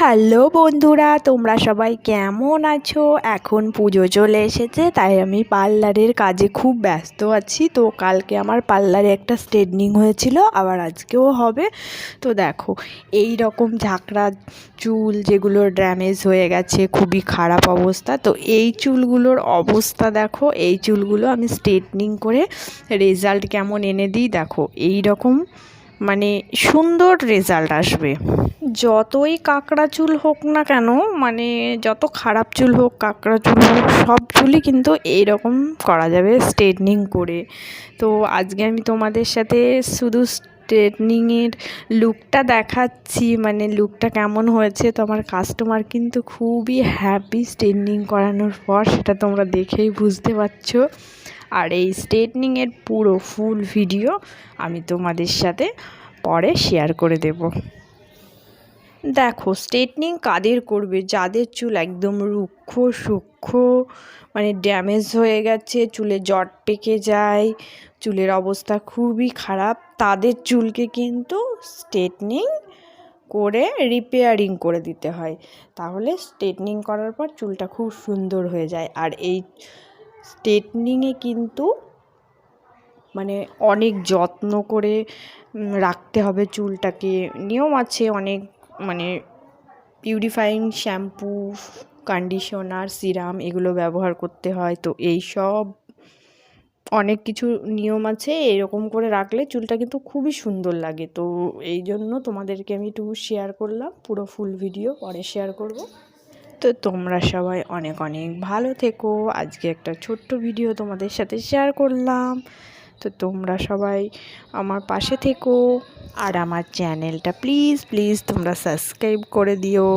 Hello বন্ধুরা, তোমরা সবাই কেমন আছো? এখন পুজো চলে এসেছে, তাই আমি পার্লারের কাজে খুব ব্যস্ত আছি। তো কালকে আমার পার্লারে একটা স্ট্রেটনিং হয়েছিল, আবার আজকেও হবে। তো দেখো, এই রকম ঝাঁকড়া চুল যেগুলো ড্যামেজ হয়ে গেছে, খুবই খারাপ অবস্থা। তো এই চুলগুলোর অবস্থা দেখো, এই চুলগুলো আমি স্ট্রেটনিং করে রেজাল্ট কেমন এনে দিই, দেখো, এই রকম মানে সুন্দর রেজাল্ট আসবে। যতই কাঁকড়া চুল হোক না কেন মানে যত খারাপ চুল হোক, কাঁকড়া চুল হোক, সব চুলই কিন্তু এইরকম করা যাবে স্ট্রেটনিং করে। তো আজকে আমি তোমাদের সাথে শুধু স্ট্রেটনিংয়ের লুকটা দেখাচ্ছি মানে লুকটা কেমন হয়েছে তো আমার কাস্টমার কিন্তু খুবই হ্যাপি স্ট্রেটনিং করানোর পর, সেটা তোমরা দেখেই বুঝতে পারছ। আর এই স্ট্রেটনিংয়ের পুরো ফুল ভিডিও আমি তোমাদের সাথে পরে শেয়ার করে দেব। দেখো স্ট্রেটনিং কাদের করবে? যাদের চুল একদম রুক্ষ সূক্ষ্ম মানে ড্যামেজ হয়ে গেছে, চুলে জট পেকে যায়, চুলের অবস্থা খুবই খারাপ, তাদের চুলকে কিন্তু স্ট্রেটনিং করে রিপেয়ারিং করে দিতে হয়। তাহলে স্ট্রেটনিং করার পর চুলটা খুব সুন্দর হয়ে যায়। আর এই স্ট্রেটনিংয়ে কিন্তু মানে অনেক যত্ন করে রাখতে হবে চুলটাকে। নিয়ম আছে অনেক মানে পিউরিফাইং শ্যাম্পু, কন্ডিশনার, সিরাম এগুলো ব্যবহার করতে হয়। তো এই সব অনেক কিছু নিয়ম আছে, এরকম করে রাখলে চুলটা কিন্তু খুবই সুন্দর লাগে। তো এই জন্য তোমাদেরকে আমি একটু শেয়ার করলাম, পুরো ফুল ভিডিও পরে শেয়ার করব। তো তোমরা সবাই অনেক অনেক ভালো থেকো। আজকে একটা ছোট্ট ভিডিও তোমাদের সাথে শেয়ার করলাম। তো তোমরা সবাই আমার পাশে থেকো। আর আমার চ্যানেলটা প্লিজ প্লিজ তোমরা সাবস্ক্রাইব করে দিও।